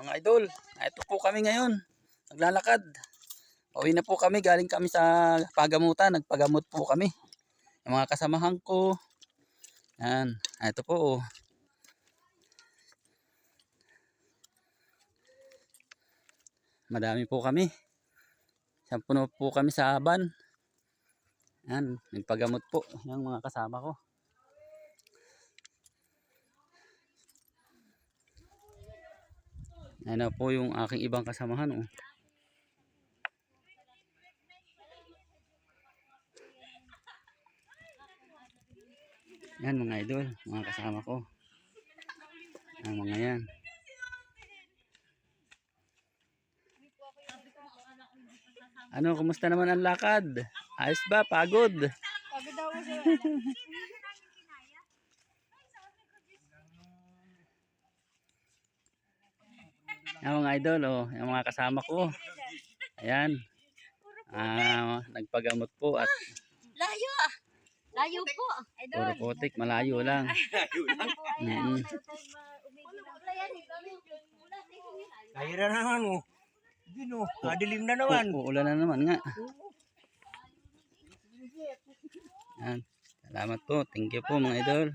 mga idol. Ito po kami ngayon. Naglalakad. Pauwi na po kami. Galing kami sa pagamutan. Nagpagamot po kami. Yung mga kasamahan ko. Yan. Ito po. Oh. Madami po kami. Sampuno po kami sa aban. Yan. Nagpagamot po. Yung mga kasama ko. Yan na po yung aking ibang kasamahan. Oh. Yan mga idol, mga kasama ko. Ang mga yan. Ano, kumusta naman ang lakad? Ayos ba? Pagod? Pagod mo sir. Yan mga idol, oh, yung mga kasama ko. Ayan. Ah, nagpagamot po at Layo ah. Layo po. puro putik, malayo lang. Mm. Kaya na naman mo. Gino, kadilim na naman. Uulan na naman nga. Yan. Salamat po. Thank you po mga idol.